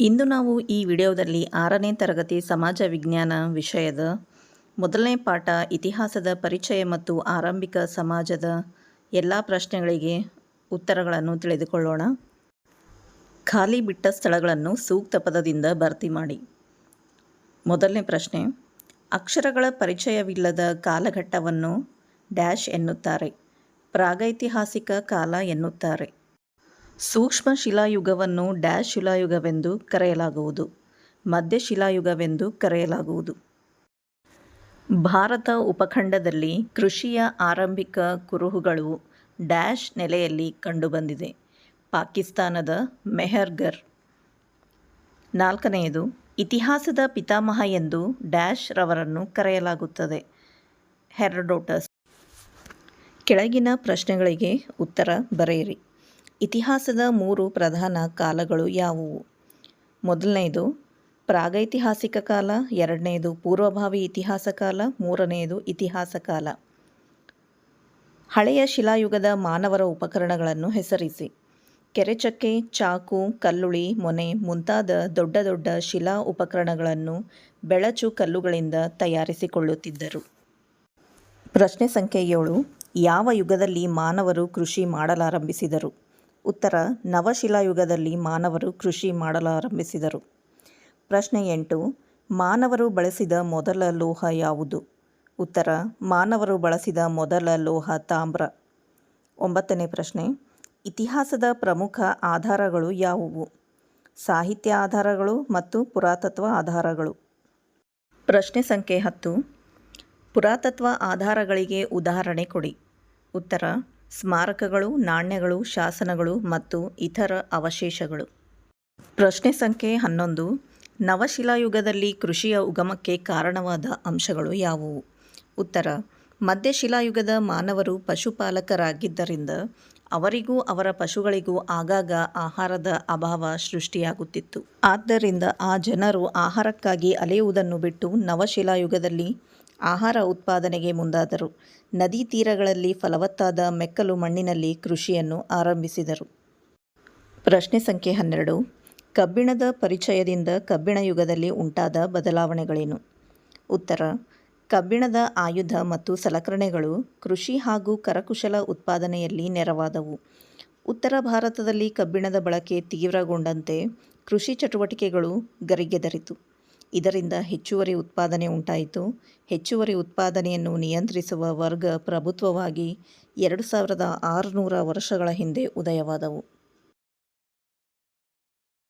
ಇಂದು ನಾವು ಈ ವಿಡಿಯೋದಲ್ಲಿ ಆರನೇ ತರಗತಿ ಸಮಾಜ ವಿಜ್ಞಾನ ವಿಷಯದ ಮೊದಲನೇ ಪಾಠ ಇತಿಹಾಸದ ಪರಿಚಯ ಮತ್ತು ಆರಂಭಿಕ ಸಮಾಜದ ಎಲ್ಲ ಪ್ರಶ್ನೆಗಳಿಗೆ ಉತ್ತರಗಳನ್ನು ತಿಳಿದುಕೊಳ್ಳೋಣ. ಖಾಲಿ ಬಿಟ್ಟ ಸ್ಥಳಗಳನ್ನು ಸೂಕ್ತ ಪದದಿಂದ ಭರ್ತಿ ಮಾಡಿ. ಮೊದಲನೇ ಪ್ರಶ್ನೆ, ಅಕ್ಷರಗಳ ಪರಿಚಯವಿಲ್ಲದ ಕಾಲಘಟ್ಟವನ್ನು ಡ್ಯಾಶ್ ಎನ್ನುತ್ತಾರೆ. ಪ್ರಾಗೈತಿಹಾಸಿಕ ಕಾಲ ಎನ್ನುತ್ತಾರೆ. ಸೂಕ್ಷ್ಮ ಶಿಲಾಯುಗವನ್ನು ಡ್ಯಾಶ್ ಶಿಲಾಯುಗವೆಂದು ಕರೆಯಲಾಗುವುದು, ಮಧ್ಯ ಶಿಲಾಯುಗವೆಂದು ಕರೆಯಲಾಗುವುದು. ಭಾರತ ಉಪಖಂಡದಲ್ಲಿ ಕೃಷಿಯ ಆರಂಭಿಕ ಕುರುಹುಗಳು ಡ್ಯಾಶ್ ನೆಲೆಯಲ್ಲಿ ಕಂಡುಬಂದಿದೆ. ಪಾಕಿಸ್ತಾನದ ಮೆಹರ್ಗರ್ ನಾಲ್ಕನೆಯದು, ಇತಿಹಾಸದ ಪಿತಾಮಹ ಎಂದು ಡ್ಯಾಶ್ ರವರನ್ನು ಕರೆಯಲಾಗುತ್ತದೆ. ಹೆರಡೋಟಸ್. ಕೆಳಗಿನ ಪ್ರಶ್ನೆಗಳಿಗೆ ಉತ್ತರ ಬರೆಯಿರಿ. ಇತಿಹಾಸದ ಮೂರು ಪ್ರಧಾನ ಕಾಲಗಳು ಯಾವುವು? ಮೊದಲನೆಯದು ಪ್ರಾಗೈತಿಹಾಸಿಕ ಕಾಲ ಎರಡನೆಯದು ಪೂರ್ವಭಾವಿ ಇತಿಹಾಸ ಕಾಲ ಮೂರನೆಯದು ಇತಿಹಾಸ ಕಾಲ. ಹಳೆಯ ಶಿಲಾಯುಗದ ಮಾನವರ ಉಪಕರಣಗಳನ್ನು ಹೆಸರಿಸಿ. ಕೆರೆಚಕ್ಕೆ, ಚಾಕು, ಕಲ್ಲುಳಿ, ಮೊನೆ ಮುಂತಾದ ದೊಡ್ಡ ದೊಡ್ಡ ಶಿಲಾ ಉಪಕರಣಗಳನ್ನು ಬೆಳಚು ಕಲ್ಲುಗಳಿಂದ ತಯಾರಿಸಿಕೊಳ್ಳುತ್ತಿದ್ದರು. ಪ್ರಶ್ನೆ ಸಂಖ್ಯೆ ಏಳು, ಯಾವ ಯುಗದಲ್ಲಿ ಮಾನವರು ಕೃಷಿ ಮಾಡಲಾರಂಭಿಸಿದರು? ಉತ್ತರ, ನವಶಿಲಾಯುಗದಲ್ಲಿ ಮಾನವರು ಕೃಷಿ ಮಾಡಲಾರಂಭಿಸಿದರು. ಪ್ರಶ್ನೆ ಎಂಟು, ಮಾನವರು ಬಳಸಿದ ಮೊದಲ ಲೋಹ ಯಾವುದು? ಉತ್ತರ, ಮಾನವರು ಬಳಸಿದ ಮೊದಲ ಲೋಹ ತಾಮ್ರ. ಒಂಬತ್ತನೇ ಪ್ರಶ್ನೆ, ಇತಿಹಾಸದ ಪ್ರಮುಖ ಆಧಾರಗಳು ಯಾವುವು? ಸಾಹಿತ್ಯ ಆಧಾರಗಳು ಮತ್ತು ಪುರಾತತ್ವ ಆಧಾರಗಳು. ಪ್ರಶ್ನೆ ಸಂಖ್ಯೆ ಹತ್ತು, ಪುರಾತತ್ವ ಆಧಾರಗಳಿಗೆ ಉದಾಹರಣೆ ಕೊಡಿ. ಉತ್ತರ ಸ್ಮಾರಕಗಳು, ನಾಣ್ಯಗಳು, ಶಾಸನಗಳು ಮತ್ತು ಇತರ ಅವಶೇಷಗಳು. ಪ್ರಶ್ನೆ ಸಂಖ್ಯೆ ಹನ್ನೊಂದು. ನವಶಿಲಾಯುಗದಲ್ಲಿ ಕೃಷಿಯ ಉಗಮಕ್ಕೆ ಕಾರಣವಾದ ಅಂಶಗಳು ಯಾವುವು? ಉತ್ತರ. ಮಧ್ಯಶಿಲಾಯುಗದ ಮಾನವರು ಪಶುಪಾಲಕರಾಗಿದ್ದರಿಂದ ಅವರಿಗೂ ಅವರ ಪಶುಗಳಿಗೂ ಆಗಾಗ ಆಹಾರದ ಅಭಾವ ಸೃಷ್ಟಿಯಾಗುತ್ತಿತ್ತು. ಆದ್ದರಿಂದ ಆ ಜನರು ಆಹಾರಕ್ಕಾಗಿ ಅಲೆಯುವುದನ್ನು ಬಿಟ್ಟು ನವಶಿಲಾಯುಗದಲ್ಲಿ ಆಹಾರ ಉತ್ಪಾದನೆಗೆ ಮುಂದಾದರು. ನದಿ ತೀರಗಳಲ್ಲಿ ಫಲವತ್ತಾದ ಮೆಕ್ಕಲು ಮಣ್ಣಿನಲ್ಲಿ ಕೃಷಿಯನ್ನು ಆರಂಭಿಸಿದರು. ಪ್ರಶ್ನೆ ಸಂಖ್ಯೆ ಹನ್ನೆರಡು. ಕಬ್ಬಿಣದ ಪರಿಚಯದಿಂದ ಕಬ್ಬಿಣ ಯುಗದಲ್ಲಿ ಉಂಟಾದ ಬದಲಾವಣೆಗಳೇನು? ಉತ್ತರ. ಕಬ್ಬಿಣದ ಆಯುಧ ಮತ್ತು ಸಲಕರಣೆಗಳು ಕೃಷಿ ಹಾಗೂ ಕರಕುಶಲ ಉತ್ಪಾದನೆಯಲ್ಲಿ ನೆರವಾದವು. ಉತ್ತರ ಭಾರತದಲ್ಲಿ ಕಬ್ಬಿಣದ ಬಳಕೆ ತೀವ್ರಗೊಂಡಂತೆ ಕೃಷಿ ಚಟುವಟಿಕೆಗಳು ಗರಿಗೆದರಿತು. ಇದರಿಂದ ಹೆಚ್ಚುವರಿ ಉತ್ಪಾದನೆ ಉಂಟಾಯಿತು. ಹೆಚ್ಚುವರಿ ಉತ್ಪಾದನೆಯನ್ನು ನಿಯಂತ್ರಿಸುವ ವರ್ಗ ಪ್ರಭುತ್ವವಾಗಿ ಎರಡು ಸಾವಿರದ ಆರುನೂರ ವರ್ಷಗಳ ಹಿಂದೆ ಉದಯವಾದವು.